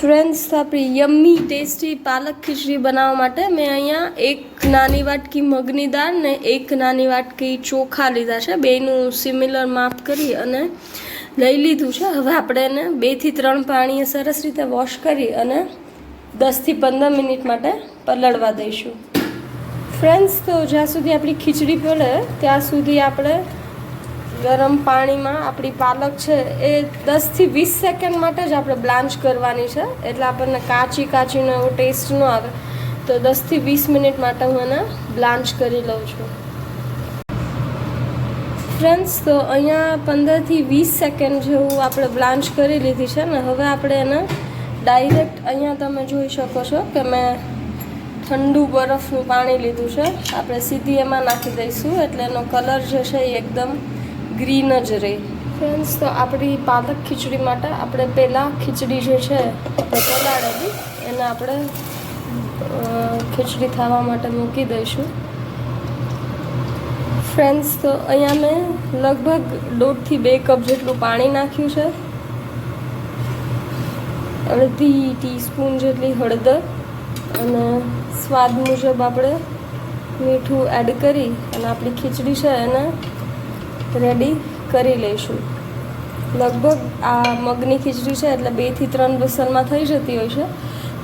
Friends આપણી yummy tasty પાલક ખીચડી બનાવવા માટે મેં અહીંયા એક નાની વાટકી મગની દાળ ને એક નાની વાટકી ચોખા લીધા છે. બેનું સિમિલર માપ કરી અને લઈ લીધું છે. હવે આપણે એને બેથી ત્રણ પાણીએ સરસ રીતે વોશ કરી અને દસથી પંદર મિનિટ માટે પલળવા દઈશું. ફ્રેન્ડ્સ તો જ્યાં સુધી આપણી ખીચડી પડે ત્યાં સુધી આપણે ગરમ પાણીમાં આપણી પાલક છે, એ દસથી વીસ સેકન્ડ માટે જ આપણે બ્લાન્ચ કરવાની છે. એટલે આપણને કાચી કાચીનો એવો ટેસ્ટ ન આવે. તો દસથી વીસ મિનિટ માટે હું એને બ્લાન્ચ કરી લઉં છું. ફ્રેન્ડ્સ, તો અહીંયા પંદરથી વીસ સેકન્ડ જેવું આપણે બ્લાન્ચ કરી લીધી છે ને, હવે આપણે એને ડાયરેક્ટ અહીંયા તમે જોઈ શકો છો કે મેં ઠંડુ બરફનું પાણી લીધું છે. આપણે સીધી એમાં નાખી દઈશું, એટલે એનો કલર જે છે એ એકદમ ગ્રીન જ રહે. ફ્રેન્ડ્સ તો આપણી પાલક ખીચડી માટે આપણે પહેલાં ખીચડી જે છે, આપણે પલાળેલી, એને આપણે ખીચડી થવા માટે મૂકી દઈશું. ફ્રેન્ડ્સ તો અહીંયા મેં લગભગ દોઢથી બે કપ જેટલું પાણી નાખ્યું છે. અડધી ટીસ્પૂન જેટલી હળદર અને સ્વાદ મુજબ આપણે મીઠું એડ કરી અને આપણી ખીચડી છે એને રેડી કરી લઈશું. લગભગ આ મગની ખીચડી છે એટલે બેથી ત્રણ વિસલમાં થઈ જતી હોય છે.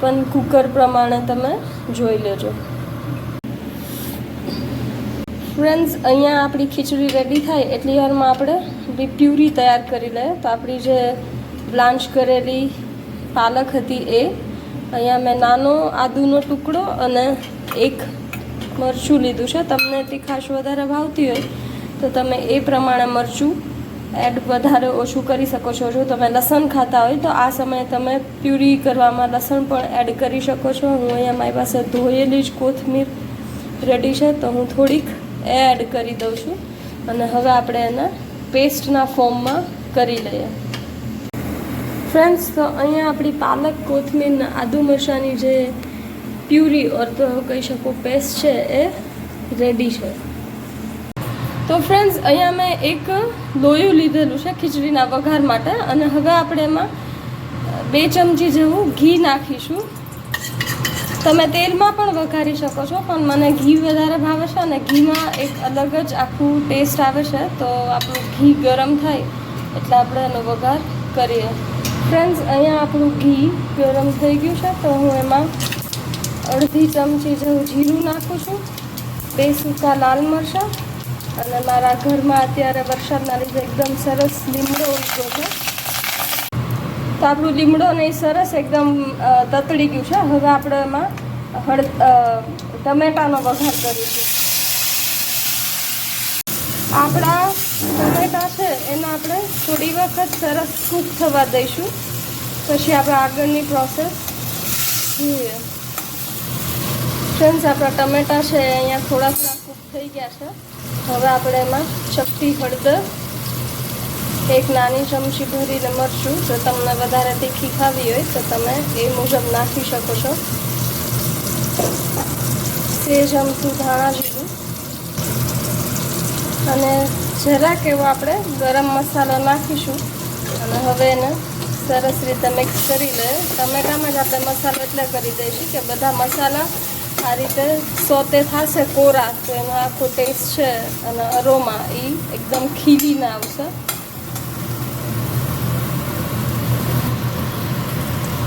પણ કુકર પ્રમાણે તમે જોઈ લેજો. ફ્રેન્ડ્સ અહીંયા આપણી ખીચડી રેડી થાય એટલી વારમાં આપણે પ્યુરી તૈયાર કરી લઈએ. તો આપણી જે બ્લાન્ચ કરેલી પાલક હતી એ, અહીંયા મેં નાનો આદુનો ટુકડો અને એક મરચું લીધું છે. તમને તીખાશ વધારે ભાવતી હોય તો તમે એ પ્રમાણે મરચું એડ વધારે ઓછું કરી શકો છો. જો તમે લસણ ખાતા હોય તો આ સમયે તમે પ્યુરી કરવામાં લસણ પણ એડ કરી શકો છો. હું અહીંયા મારી પાસે ધોયેલી જ કોથમીર રેડી છે, તો હું થોડીક એડ કરી દઉં છું. અને હવે આપણે એને પેસ્ટના ફોર્મમાં કરી લઈએ. ફ્રેન્ડ્સ તો અહીંયા આપણી પાલક કોથમીર ને આદુ મરચાંની જે પ્યુરી ઓર તો કહી શકો પેસ્ટ છે, એ રેડી છે. તો ફ્રેન્ડ્સ અહીંયા મેં એક લોયું લીધેલું છે ખીચડીના વઘાર માટે અને હવે આપણે એમાં બે ચમચી જેવું ઘી નાખીશું. તમે તેલમાં પણ વઘારી શકો છો, પણ મને ઘી વધારે ભાવે છે અને ઘીમાં એક અલગ જ આખું ટેસ્ટ આવે છે. તો આપણું ઘી ગરમ થાય એટલે આપણે એનો વઘાર કરીએ. ફ્રેન્ડ્સ અહીંયા આપણું ઘી ગરમ થઈ ગયું છે, તો હું એમાં અડધી ચમચી જેવું જીરું નાખું છું. બે સૂકા લાલ મરચાં અને મારા ઘરમાં અત્યારે વરસાદના લીધે એકદમ સરસ લીમડો ઉગ્યો છે. તો આપણું લીમડો ને સરસ એકદમ તતડી ગયું છે. હવે આપણે એમાં હળ ટમેટાનો વઘાર કરીશું. આપણા ટમેટા છે, એને આપણે થોડી વખત સરસ કૂક થવા દઈશું. પછી આપણે આગળની પ્રોસેસ જોઈએ. ફ્રેન્ડ્સ આપણા ટમેટા છે, અહીંયા થોડા થોડા થઈ ગયા છે. હવે આપણે એમાં ચપટી હળદર, એક નાની ચમચી ભરીને મરચું, જો તમને વધારે તીખી ખાવી હોય તો તમે એ મુજબ નાખી શકો છો. તે ચમચું ધાણા જીરું. અને જરાક એવો આપણે ગરમ મસાલો નાખીશું. અને હવે એને સરસ રીતે મિક્સ કરી લે. ટમેટામાં જ આપણે મસાલો એટલે કરી દઈશું કે બધા મસાલા આ રીતે સોતે થશે કોરા, તો એનો આખો ટેસ્ટ છે અને અરોમા એ એકદમ ખીલીને આવશે.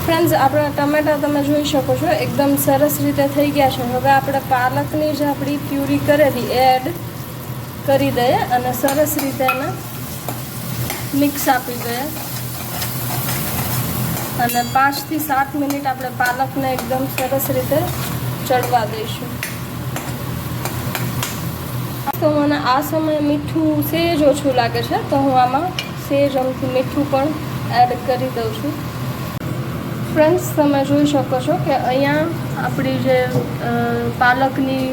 ફ્રેન્ડ્સ આપણા ટમેટા તમે જોઈ શકો છો, એકદમ સરસ રીતે થઈ ગયા છે. હવે આપણે પાલકની જે આપણી પ્યુરી કરેલી એડ કરી દઈએ અને સરસ રીતે એને મિક્સ આપી દઈએ. અને પાંચથી સાત મિનિટ આપણે પાલકને એકદમ સરસ રીતે ચડવા દઈશું. તો મને આ સમયે મીઠું સેજ ઓછું લાગે છે, તો હું આમાં સેજ અમથી મીઠું પણ એડ કરી દઉં છું. ફ્રેન્ડ્સ તમે જોઈ શકો છો કે અહીંયા આપણી જે પાલકની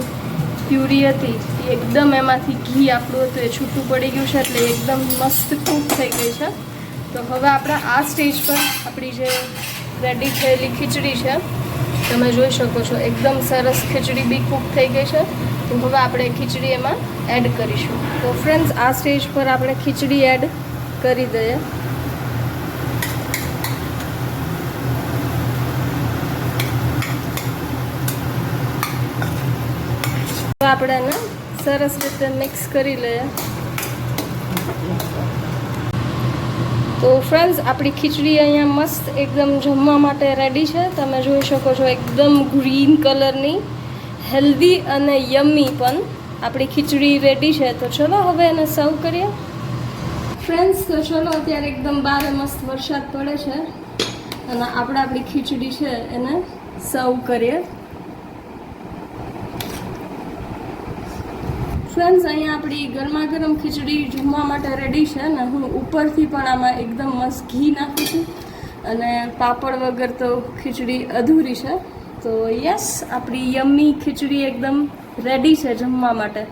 પ્યુરી હતી, એ એકદમ એમાંથી ઘી આપણું હતું, એ છૂટું પડી ગયું છે, એટલે એકદમ મસ્ત કૂક થઈ ગઈ છે. તો હવે આપણે આ સ્ટેજ પર આપણી જે રેડી થયેલી ખીચડી છે તમે જોઈ શકો છો, એકદમ સરસ ખીચડી બી કૂક થઈ ગઈ છે. તો હવે આપણે ખીચડી એમાં એડ કરીશું. તો ફ્રેન્ડ્સ આ સ્ટેજ પર આપણે ખીચડી એડ કરી દઈએ. તો આપણે એને સરસ રીતે મિક્સ કરી લઈએ. તો ફ્રેન્ડ્સ આપણી ખીચડી અહીંયા મસ્ત એકદમ જમવા માટે રેડી છે. તમે જોઈ શકો છો એકદમ ગ્રીન કલરની હેલ્ધી અને યમ્મી પણ આપણી ખીચડી રેડી છે. તો ચલો હવે એને સર્વ કરીએ. ફ્રેન્ડ્સ તો ચલો અત્યારે એકદમ બારે મસ્ત વરસાદ પડે છે. અને આપણે આપણી ખીચડી છે એને સર્વ કરીએ. ફ્રેન્ડ્સ, અહીંયા આપણી ગરમા ગરમ ખીચડી જમવા માટે રેડી છે અને હું ઉપરથી પણ આમાં એકદમ મસ્ત ઘી નાખું છું. અને પાપડ વગર તો ખીચડી અધૂરી છે. તો યસ આપણી યમ્મી ખીચડી એકદમ રેડી છે જમવા માટે.